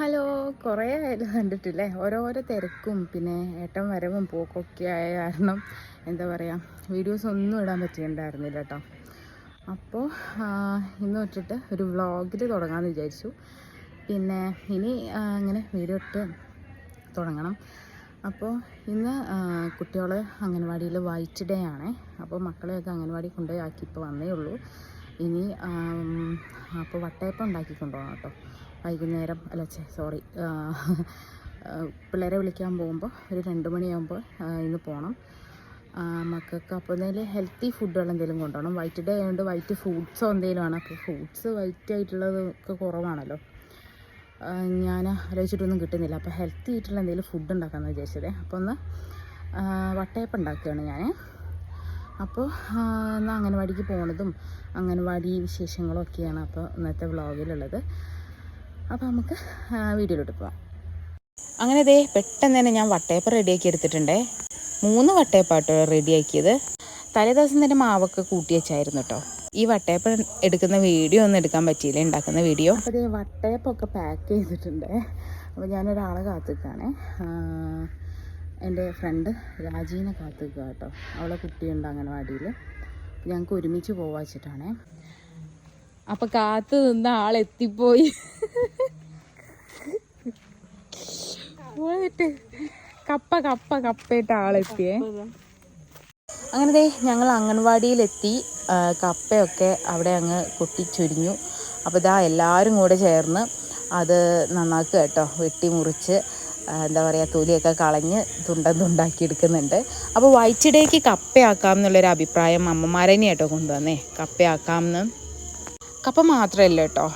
Hello കുറേ ആയാലും കണ്ടിട്ടില്ലേ? ഓരോരോ തിരക്കും പിന്നെ ഏട്ടം വരവും പോക്കൊക്കെ ആയ കാരണം എന്താ പറയുക വീഡിയോസ് ഒന്നും ഇടാൻ പറ്റിയിട്ടുണ്ടായിരുന്നില്ല കേട്ടോ അപ്പോൾ ഇന്ന് വെച്ചിട്ട് ഒരു വ്ളോഗിൽ തുടങ്ങാമെന്ന് വിചാരിച്ചു. പിന്നെ ഇനി അങ്ങനെ വീഡിയോ ഇട്ട് തുടങ്ങണം. അപ്പോൾ ഇന്ന് കുട്ടികൾ അംഗൻവാടിയിൽ വൈറ്റ് ഡേ ആണേ അപ്പോൾ മക്കളെയൊക്കെ അംഗൻവാടി കൊണ്ടുപോയി ആക്കി ഇപ്പോൾ വന്നേ ഉള്ളൂ ഇനി അപ്പോൾ വട്ടയപ്പം ഉണ്ടാക്കി കൊണ്ടുപോകണം കേട്ടോ. വൈകുന്നേരം അല്ല ചേ സോറി പിള്ളേരെ വിളിക്കാൻ പോകുമ്പോൾ ഒരു രണ്ട് മണിയാകുമ്പോൾ ഇന്ന് പോകണം മക്കൾക്ക് അപ്പോൾ എന്തെങ്കിലും ഹെൽത്തി ഫുഡുകൾ എന്തെങ്കിലും കൊണ്ടുപോകണം വൈറ്റ് ഡേ ആയതുകൊണ്ട് വൈറ്റ് ഫ്രൂട്ട്സോ എന്തെങ്കിലും ആണ്. അപ്പോൾ ഫ്രൂട്ട്സ് വൈറ്റ് ആയിട്ടുള്ളതൊക്കെ കുറവാണല്ലോ. ഞാൻ ആലോചിച്ചിട്ടൊന്നും കിട്ടുന്നില്ല. അപ്പോൾ ഹെൽത്തി ആയിട്ടുള്ള എന്തെങ്കിലും ഫുഡ് ഉണ്ടാക്കാമെന്ന് വിചാരിച്ചത്. അപ്പോൾ ഒന്ന് വട്ടയപ്പം ഉണ്ടാക്കുകയാണ് ഞാൻ അപ്പോൾ അംഗനവാടിക്ക് പോണതും അംഗനവാടി വിശേഷങ്ങളും ഒക്കെയാണ് അപ്പോൾ ഇന്നത്തെ വ്ളോഗിലുള്ളത്. അപ്പോൾ നമുക്ക് വീഡിയോയിലോട്ട് പോവാം. അങ്ങനെ ദേ പെട്ടെന്ന് തന്നെ ഞാൻ വട്ടയപ്പം റെഡിയാക്കി എടുത്തിട്ടുണ്ടേ. മൂന്ന് വട്ടയപ്പാട്ടോ റെഡിയാക്കിയത്. തലേ ദിവസം തന്നെ മാവൊക്കെ കൂട്ടി വെച്ചായിരുന്നു കേട്ടോ ഈ വട്ടയപ്പം എടുക്കുന്ന വീഡിയോ ഒന്നും എടുക്കാൻ പറ്റിയില്ല ഉണ്ടാക്കുന്ന വീഡിയോ. അപ്പോൾ ദേ വട്ടയപ്പൊക്കെ പാക്ക് ചെയ്തിട്ടുണ്ട്. അപ്പോൾ ഞാനൊരാളെ കാത്തിക്കാണ്. എന്റെ ഫ്രണ്ട് രാജീനെ കാത്തിക്കുക കേട്ടോ. അവളെ കുട്ടിയുണ്ട് അംഗനവാടിയിൽ ഞങ്ങൾക്ക് ഒരുമിച്ച് പോവാ വെച്ചിട്ടാണേ. അപ്പൊ കാത്തു നിന്ന ആളെത്തിപ്പോയി പോയിട്ട് കപ്പ കപ്പ കപ്പയിട്ട് ആളെത്തിയേ അങ്ങനെ ദേ ഞങ്ങൾ അംഗൻവാടിയിലെത്തി. കപ്പയൊക്കെ അവിടെ അങ്ങ് കൊട്ടിച്ചൊരിഞ്ഞു അപ്പോൾ ഇതാ എല്ലാവരും കൂടെ ചേർന്ന് അത് നന്നാക്കുക കേട്ടോ. വെട്ടി മുറിച്ച്. എന്താ പറയുക തൊലിയൊക്കെ കളഞ്ഞ് തുണ്ടം തുണ്ടാക്കി എടുക്കുന്നുണ്ട്. അപ്പോൾ വൈറ്റ് കപ്പയാക്കാം എന്നുള്ളൊരു അഭിപ്രായം അമ്മമാരനെ കേട്ടോ കൊണ്ടുവന്നേ. കപ്പയാക്കാം എന്ന് കപ്പ മാത്രമല്ല കേട്ടോ.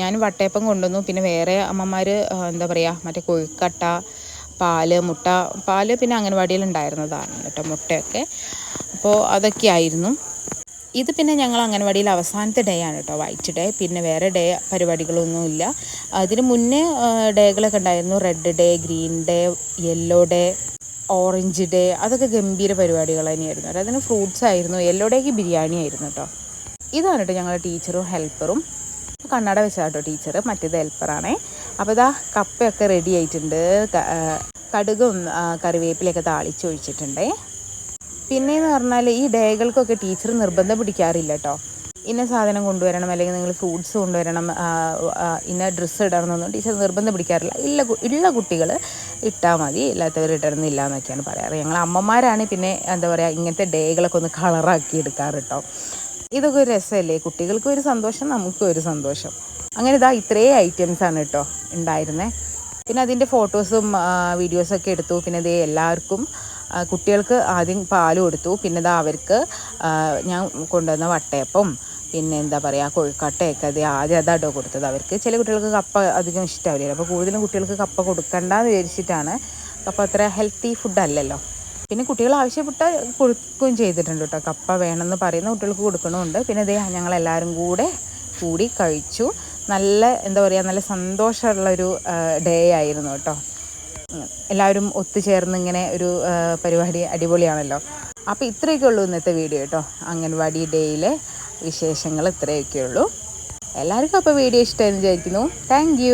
ഞാൻ വട്ടയപ്പം കൊണ്ടുവന്നു. പിന്നെ വേറെ അമ്മമാർ എന്താ പറയുക മറ്റേ കൊഴുക്കട്ട പാൽ മുട്ട പാൽ പിന്നെ അംഗൻവാടിയിൽ ഉണ്ടായിരുന്നതാണ് കേട്ടോ മുട്ടയൊക്കെ. അപ്പോൾ അതൊക്കെ ആയിരുന്നു ഇത് പിന്നെ ഞങ്ങൾ അംഗൻവാടിയിൽ അവസാനത്തെ ഡേ ആണ് കേട്ടോ വൈറ്റ് ഡേ പിന്നെ വേറെ ഡേ പരിപാടികളൊന്നുമില്ല. അതിന് മുന്നേ ഡേകളൊക്കെ ഉണ്ടായിരുന്നു. Red day green day yellow day orange day അതൊക്കെ ഗംഭീര പരിപാടികൾ തന്നെയായിരുന്നു. അതിന് ഫ്രൂട്ട്സ് ആയിരുന്നു. യെല്ലോ ഡേക്ക് ബിരിയാണി ആയിരുന്നു കേട്ടോ ഇതാണ് കേട്ടോ ഞങ്ങളുടെ ടീച്ചറും ഹെൽപ്പറും. കണ്ണട വെച്ചാൽ കേട്ടോ ടീച്ചർ മറ്റേത് ഹെൽപ്പറാണേ അപ്പോൾ ഇതാ കപ്പയൊക്കെ റെഡി ആയിട്ടുണ്ട്. കടുകും കറിവേപ്പിലൊക്കെ കറിവേപ്പിലയൊക്കെ താളിച്ച് ഒഴിച്ചിട്ടുണ്ടേ. പിന്നെയെന്ന് പറഞ്ഞാൽ ഈ ഡേകൾക്കൊക്കെ ടീച്ചർ നിർബന്ധം പിടിക്കാറില്ല കേട്ടോ ഇന്ന സാധനം കൊണ്ടുവരണം അല്ലെങ്കിൽ നിങ്ങൾ ഫ്രൂട്ട്സ് കൊണ്ടുവരണം ഇന്ന ഡ്രസ്സ് ഇടണം എന്നൊന്നും ടീച്ചർ നിർബന്ധം പിടിക്കാറില്ല. ഇല്ല ഉള്ള കുട്ടികൾ ഇട്ടാൽ മതി ഇല്ലാത്തവർ ഇടണമെന്നില്ല എന്നൊക്കെയാണ് പറയാറ്. ഞങ്ങൾ അമ്മമാരാണ് പിന്നെ എന്താ പറയുക ഇങ്ങനത്തെ ഡേകളൊക്കെ ഒന്ന് കളറാക്കി എടുക്കാറ് കേട്ടോ ഇതൊക്കെ ഒരു രസമല്ലേ കുട്ടികൾക്കും ഒരു സന്തോഷം നമുക്കും ഒരു സന്തോഷം. അങ്ങനെ ഇതാ ഇത്രയും ഐറ്റംസ് ആണ് കേട്ടോ ഉണ്ടായിരുന്നേ. പിന്നെ അതിന്റെ ഫോട്ടോസും വീഡിയോസൊക്കെ എടുത്തു. പിന്നെ ഇതേ എല്ലാവർക്കും കുട്ടികൾക്ക് ആദ്യം പാൽ കൊടുത്തു. പിന്നെ ഇത് അവർക്ക് ഞാൻ കൊണ്ടുവന്ന വട്ടയപ്പം. പിന്നെ എന്താ പറയുക കൊഴുക്കട്ടയൊക്കെ അത് ആദ്യം അതാട്ടോ കൊടുത്തത് അവർക്ക്. ചില കുട്ടികൾക്ക് കപ്പ അധികം ഇഷ്ടമാവില്ല. അപ്പോൾ കൂടുതലും കുട്ടികൾക്ക് കപ്പ കൊടുക്കണ്ടെന്ന് വിചാരിച്ചിട്ടാണ്. കപ്പ അത്ര ഹെൽത്തി ഫുഡ് അല്ലല്ലോ. പിന്നെ കുട്ടികൾ ആവശ്യപ്പെട്ട കൊടുക്കുകയും ചെയ്തിട്ടുണ്ട് കേട്ടോ കപ്പ വേണമെന്ന് പറയുന്ന കുട്ടികൾക്ക് കൊടുക്കണമുണ്ട് പിന്നെ ഇതേ ഞങ്ങളെല്ലാവരും കൂടെ കൂടി കഴിച്ചു. നല്ല എന്താ പറയുക നല്ല സന്തോഷമുള്ളൊരു ഡേ ആയിരുന്നു കേട്ടോ. എല്ലാവരും ഒത്തുചേർന്ന് ഇങ്ങനെ ഒരു പരിപാടി അടിപൊളിയാണല്ലോ. അപ്പോൾ ഇത്രയൊക്കെ ഉള്ളൂ ഇന്നത്തെ വീഡിയോ കേട്ടോ. അംഗൻവാടി ഡേയിലെ വിശേഷങ്ങൾ ഇത്രയൊക്കെ ഉള്ളൂ എല്ലാവർക്കും അപ്പോൾ വീഡിയോ ഇഷ്ടമായിരുന്നു വിചാരിക്കുന്നു. താങ്ക്